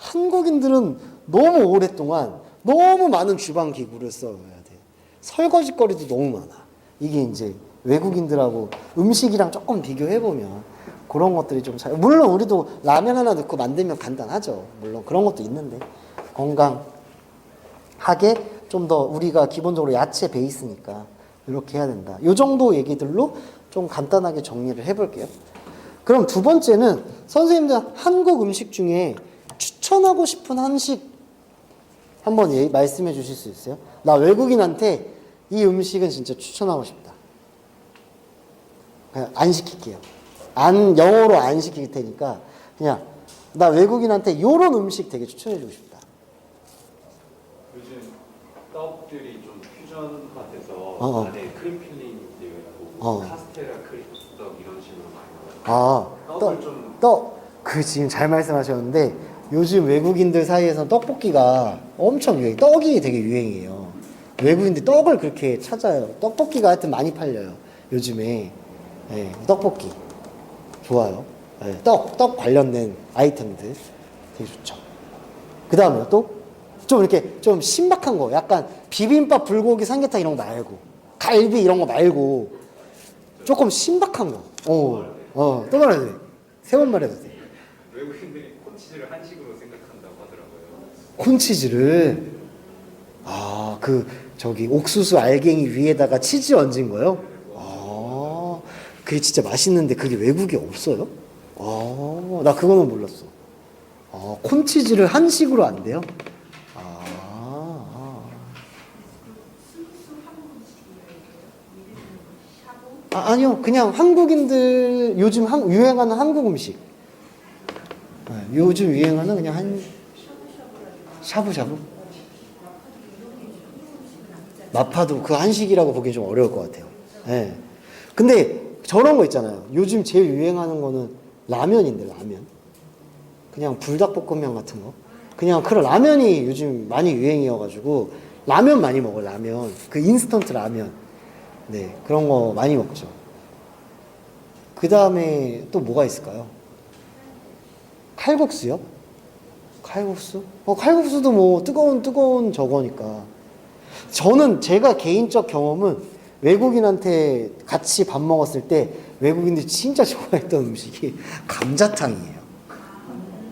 한국인들은 너무 오랫동안 너무 많은 주방 기구를 써야 돼. 설거지 거리도 너무 많아. 이게 이제 외국인들하고 음식이랑 조금 비교해 보면 그런 것들이 좀 잘. 물론 우리도 라면 하나 넣고 만들면 간단하죠. 물론 그런 것도 있는데 건강하게 좀 더 우리가 기본적으로 야채 베이스니까 이렇게 해야 된다. 이 정도 얘기들로 좀 간단하게 정리를 해볼게요. 그럼 두 번째는 선생님들 한국 음식 중에 추천하고 싶은 한식 한번 예, 말씀해 주실 수 있어요? 나 외국인한테 이 음식은 진짜 추천하고 싶다. 그냥 안 시킬게요. 안 영어로 안 시킬 테니까 그냥 나 외국인한테 요런 음식 되게 추천해 주고 싶다. 요즘 떡들이 좀 퓨전화 돼서 어, 어. 안에 크림 필링 되어있고 어. 카스테라 크림 떡 이런 식으로 많이 나와요. 아, 떡을 떡, 좀 떡. 그 지금 잘 말씀하셨는데 요즘 외국인들 사이에서 떡볶이가 엄청 유행. 떡이 되게 유행이에요. 외국인들 떡을 그렇게 찾아요. 떡볶이가 하여튼 많이 팔려요. 요즘에 예, 떡볶이 좋아요. 예, 떡, 떡 관련된 아이템들 되게 좋죠. 그 다음에 또 좀 이렇게 좀 신박한 거, 약간 비빔밥, 불고기, 삼계탕 이런 거 말고, 갈비 이런 거 말고, 조금 신박한 거. 어, 어, 또 말해도 돼. 세 번 말해도 돼. 외국인들이 콘치즈를 한식으로 생각한다고 하더라고요. 콘치즈를, 아, 그, 저기, 옥수수 알갱이 위에다가 치즈 얹은 거요? 아, 그게 진짜 맛있는데 그게 외국에 없어요? 아, 나 그거는 몰랐어. 아, 콘치즈를 한식으로 안 돼요? 아, 아. 아, 아니요. 그냥 한국인들 요즘 한, 유행하는 한국 음식. 네, 요즘 유행하는 그냥 한 샤브샤브? 마파도 그 한식이라고 보기 좀 어려울 것 같아요. 예. 근데 저런 거 있잖아요. 요즘 제일 유행하는 거는 라면인데 라면. 그냥 불닭볶음면 같은 거. 그냥 그런 라면이 요즘 많이 유행이어가지고 라면 많이 먹어요. 라면. 그 인스턴트 라면. 네 그런 거 많이 먹죠. 그 다음에 또 뭐가 있을까요? 칼국수요? 칼국수? 어, 칼국수도 뭐 뜨거운 뜨거운 저거니까. 저는 제가 개인적 경험은 외국인한테 같이 밥 먹었을 때 외국인들이 진짜 좋아했던 음식이 감자탕이에요.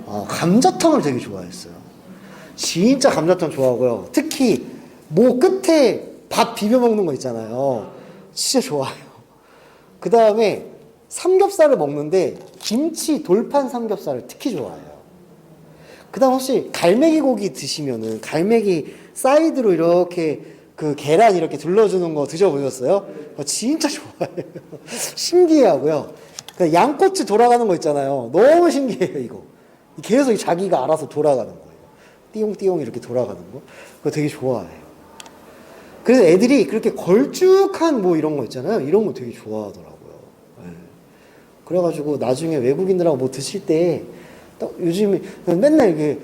어, 감자탕을 되게 좋아했어요. 진짜 감자탕 좋아하고요. 특히 뭐 끝에 밥 비벼 먹는 거 있잖아요. 진짜 좋아요. 그 다음에 삼겹살을 먹는데 김치 돌판 삼겹살을 특히 좋아해요. 그 다음 혹시 갈매기 고기 드시면은 갈매기 사이드로 이렇게 그 계란 이렇게 둘러주는 거 드셔보셨어요? 어, 진짜 좋아해요. 신기해하고요. 그 양꼬치 돌아가는 거 있잖아요. 너무 신기해요, 이거. 계속 자기가 알아서 돌아가는 거예요. 띠용띠용 이렇게 돌아가는 거. 그거 되게 좋아해요. 그래서 애들이 그렇게 걸쭉한 뭐 이런 거 있잖아요. 이런 거 되게 좋아하더라고요. 예. 그래가지고 나중에 외국인들하고 뭐 드실 때, 또 요즘에 맨날 이게,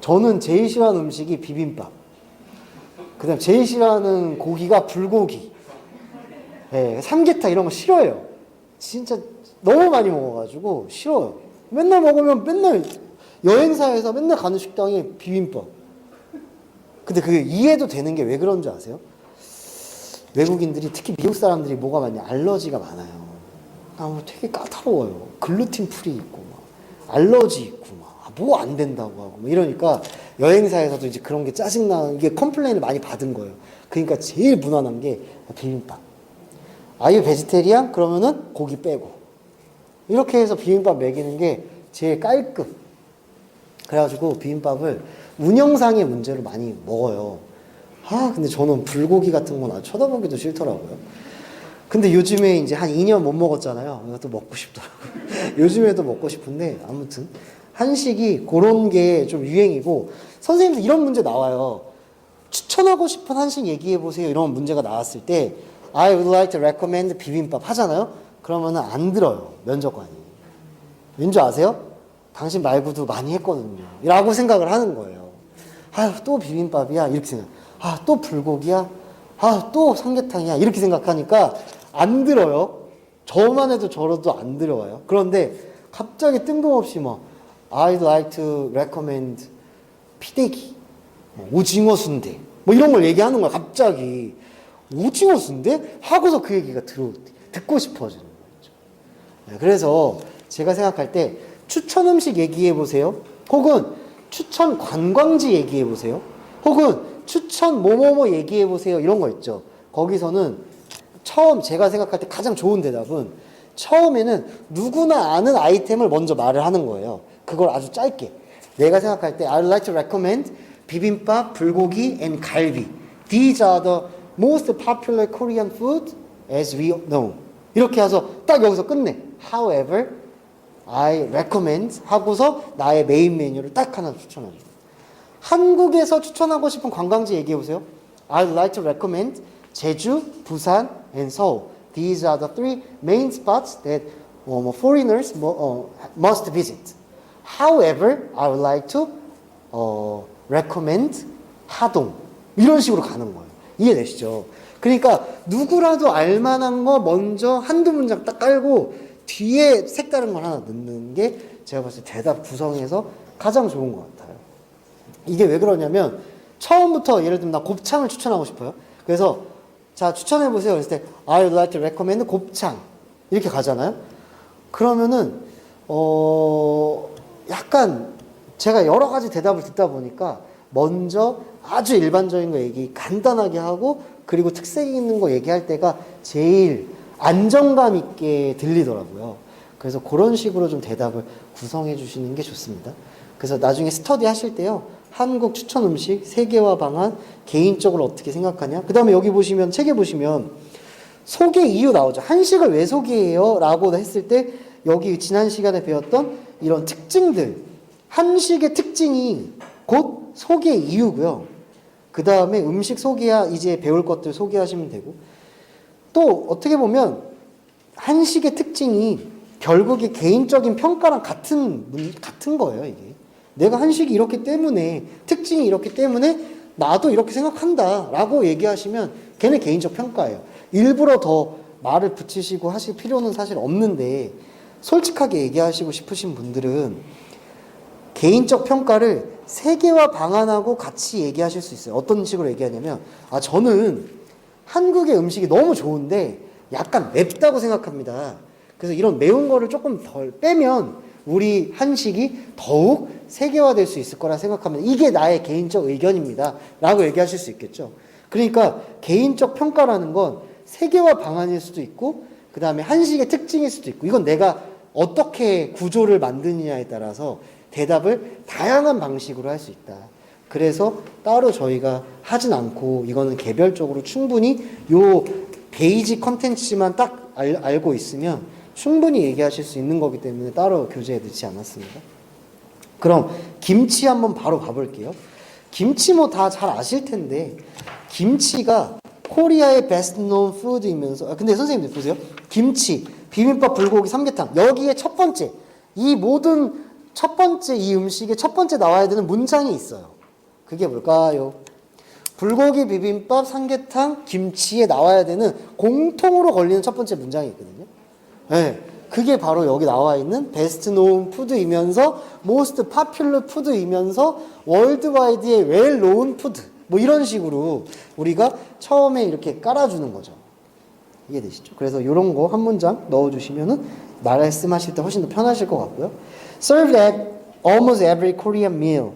저는 제일 싫어하는 음식이 비빔밥. 그 다음 제일 싫어하는 고기가 불고기. 예, 삼계탕 이런 거 싫어요. 진짜 너무 많이 먹어가지고 싫어요. 맨날 먹으면 맨날 여행사에서 맨날 가는 식당에 비빔밥. 근데 그게 이해도 되는 게 왜 그런 줄 아세요? 외국인들이 특히 미국 사람들이 뭐가 많냐 알러지가 많아요. 아, 뭐 되게 까다로워요. 글루틴 프리 있고 막 알러지 있고 막 뭐 안 된다고 하고 뭐 이러니까 여행사에서도 이제 그런 게 짜증나 이게 컴플레인을 많이 받은 거예요. 그러니까 제일 무난한 게 비빔밥. 아유 베지테리안 그러면은 고기 빼고 이렇게 해서 비빔밥 먹이는 게 제일 깔끔. 그래가지고 비빔밥을 운영상의 문제로 많이 먹어요. 아, 근데 저는 불고기 같은 건 쳐다보기도 싫더라고요. 근데 요즘에 이제 한 2년 못 먹었잖아요. 이것도 먹고 싶더라고요. 요즘에도 먹고 싶은데, 아무튼. 한식이 그런 게 좀 유행이고, 선생님들 이런 문제 나와요. 추천하고 싶은 한식 얘기해 보세요. 이런 문제가 나왔을 때, I would like to recommend 비빔밥 하잖아요? 그러면은 안 들어요. 면접관이. 왠지 아세요? 당신 말고도 많이 했거든요. 라고 생각을 하는 거예요. 아유, 또 비빔밥이야. 이렇게 생각. 아, 또 불고기야? 아, 또 삼계탕이야. 이렇게 생각하니까 안 들어요. 저만 해도 저러도 안 들어와요. 그런데 갑자기 뜬금없이 막, I'd like to recommend 피대기, 뭐 오징어 순대, 뭐 이런 걸 얘기하는 거야 갑자기 오징어 순대 하고서 그 얘기가 들어 듣고 싶어지는 거죠. 네, 그래서 제가 생각할 때 추천 음식 얘기해 보세요. 혹은 추천 관광지 얘기해 보세요. 혹은 추천 뭐뭐뭐 얘기해 보세요. 이런 거 있죠. 거기서는 처음 제가 생각할 때 가장 좋은 대답은 처음에는 누구나 아는 아이템을 먼저 말을 하는 거예요. 그걸 아주 짧게. 내가 생각할 때 I'd like to recommend 비빔밥, 불고기, and 갈비. These are the most popular Korean food as we know. 이렇게 해서 딱 여기서 끝내. However, I recommend 하고서 나의 메인 메뉴를 딱 하나 추천합니다. 한국에서 추천하고 싶은 관광지 얘기해 보세요. I'd like to recommend 제주, 부산, and 서울. These are the three main spots that 어, 뭐 foreigners 뭐, 어, must visit. However, I would like to 어, recommend 하동. 이런 식으로 가는 거예요. 이해되시죠? 그러니까 누구라도 알만한 거 먼저 한두 문장 딱 깔고 뒤에 색다른 걸 하나 넣는 게 제가 봤을 때 대답 구성에서 가장 좋은 것 같아요. 이게 왜 그러냐면 처음부터 예를 들면 나 곱창을 추천하고 싶어요. 그래서 자 추천해 보세요. 그랬을 때 I would like to recommend 곱창 이렇게 가잖아요. 그러면은 어 약간 제가 여러 가지 대답을 듣다 보니까 먼저 아주 일반적인 거 얘기 간단하게 하고 그리고 특색 있는 거 얘기할 때가 제일 안정감 있게 들리더라고요. 그래서 그런 식으로 좀 대답을 구성해 주시는 게 좋습니다. 그래서 나중에 스터디 하실 때요. 한국 추천 음식, 세계화 방안, 개인적으로 어떻게 생각하냐. 그 다음에 여기 보시면, 책에 보시면, 소개 이유 나오죠. 한식을 왜 소개해요? 라고 했을 때, 여기 지난 시간에 배웠던 이런 특징들, 한식의 특징이 곧 소개 이유고요. 그 다음에 음식 소개야, 이제 배울 것들 소개하시면 되고, 또 어떻게 보면, 한식의 특징이 결국에 개인적인 평가랑 같은, 문- 같은 거예요, 이게. 내가 한식이 이렇기 때문에, 특징이 이렇기 때문에, 나도 이렇게 생각한다. 라고 얘기하시면, 걔네 개인적 평가예요. 일부러 더 말을 붙이시고 하실 필요는 사실 없는데, 솔직하게 얘기하시고 싶으신 분들은, 개인적 평가를 세계화 방안하고 같이 얘기하실 수 있어요. 어떤 식으로 얘기하냐면, 아, 저는 한국의 음식이 너무 좋은데 약간 맵다고 생각합니다. 그래서 이런 매운 거를 조금 덜 빼면 우리 한식이 더욱 세계화될 수 있을 거라 생각합니다. 이게 나의 개인적 의견입니다. 라고 얘기하실 수 있겠죠. 그러니까 개인적 평가라는 건 세계화 방안일 수도 있고, 그 다음에 한식의 특징일 수도 있고, 이건 내가 어떻게 구조를 만드느냐에 따라서 대답을 다양한 방식으로 할 수 있다. 그래서 따로 저희가 하진 않고 이거는 개별적으로 충분히 요 베이직 컨텐츠만 딱 알, 알고 있으면 충분히 얘기하실 수 있는 거기 때문에 따로 교재에 넣지 않았습니다. 그럼 김치 한번 바로 봐볼게요. 김치 뭐 다 잘 아실 텐데 김치가 코리아의 논 푸드이면서 아, 근데 선생님들 보세요. 김치, 비빔밥, 불고기, 삼계탕 여기에 첫 번째 이 모든 첫 번째 이 음식에 첫 번째 나와야 되는 문장이 있어요. 그게 뭘까요? 불고기, 비빔밥, 삼계탕, 김치에 나와야 되는 공통으로 걸리는 첫 번째 문장이 있거든요. 네, 그게 바로 여기 나와 있는 베스트 노운 푸드이면서 모스트 파퓰러 푸드이면서 월드와이드의 웰 노운 푸드 뭐 이런 식으로 우리가 처음에 이렇게 깔아주는 거죠. 이해되시죠? 그래서 이런 거 한 문장 넣어주시면은 말씀하실 때 훨씬 더 편하실 것 같고요. Served at almost every Korean meal.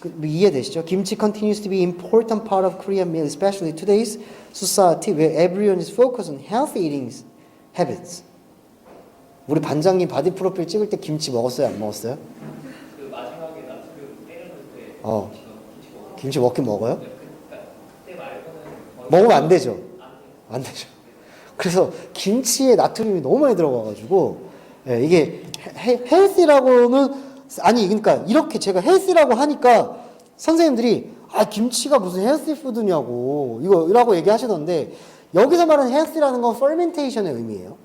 그, 뭐 이해되시죠? 김치 continues to be important part of Korean meal, especially today's society where everyone is focused on healthy eating habits. 우리 반장님 바디 프로필 찍을 때 김치 먹었어요? 안 먹었어요? 그 마지막에 나트륨 때려놓을 때 어. 김치 먹- 김치 먹긴 먹어요? 네, 그러니까 말고는 거의 먹으면 안 되죠. 안 되죠. 그래서 김치에 나트륨이 너무 많이 들어가가지고 예, 이게 헬- 헬스라고는 아니 그러니까 이렇게 제가 헬스라고 하니까 선생님들이 아 김치가 무슨 헬스 푸드냐고 이거라고 얘기하시던데 여기서 말하는 헬스라는 건 fermentation의 의미예요.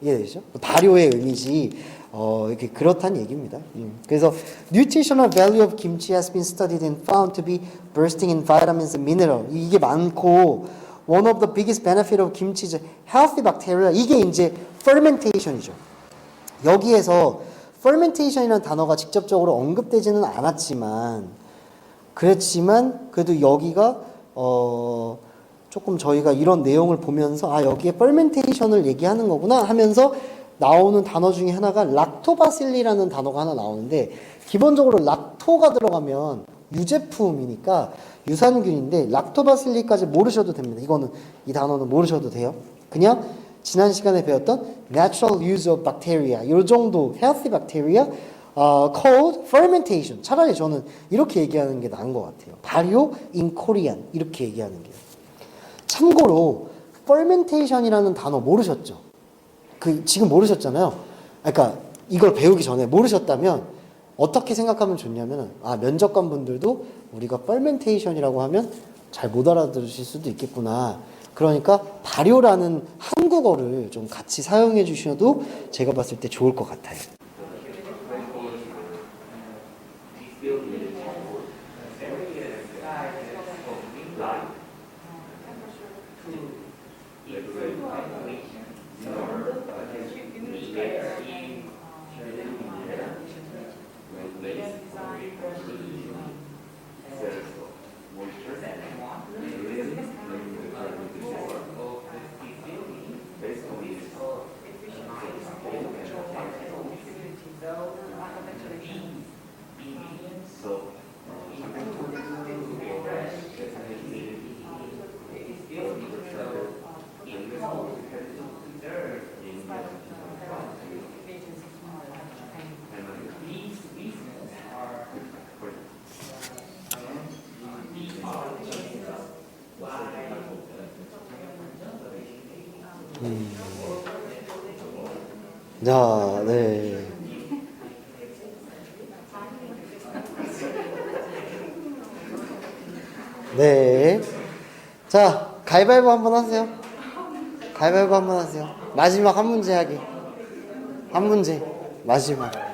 이해되시죠? 발효의 의미지 어, 이렇게 그렇다는 얘기입니다. 음. 그래서 nutritional value of kimchi has been studied and found to be bursting in vitamins and mineral. 이게 많고 one of the biggest benefit of kimchi is healthy bacteria. 이게 이제 fermentation이죠. 여기에서 fermentation이라는 단어가 직접적으로 언급되지는 않았지만 그렇지만 그래도 여기가 어 조금 저희가 이런 내용을 보면서 아 여기에 fermentation을 얘기하는 거구나 하면서 나오는 단어 중에 하나가 락토바실리라는 단어가 하나 나오는데 기본적으로 락토가 들어가면 유제품이니까 유산균인데 락토바실리까지 모르셔도 됩니다. 이거는 이 단어는 모르셔도 돼요. 그냥 지난 시간에 배웠던 natural use of bacteria 이 정도 healthy bacteria 어, called fermentation. 차라리 저는 이렇게 얘기하는 게 나은 것 같아요. 발효 in Korean 이렇게 얘기하는 게. 참고로 fermentation이라는 단어 모르셨죠? 그 지금 모르셨잖아요. 아, 그러니까 이걸 배우기 전에 모르셨다면 어떻게 생각하면 좋냐면 아 면접관 분들도 우리가 fermentation이라고 하면 잘 못 알아들으실 수도 있겠구나. 그러니까 발효라는 한국어를 좀 같이 사용해 주셔도 제가 봤을 때 좋을 것 같아요. 자, 네. 네. 자, 가위바위보 한번 하세요. 가위바위보 한번 하세요. 마지막 한 문제 하기. 한 문제. 마지막.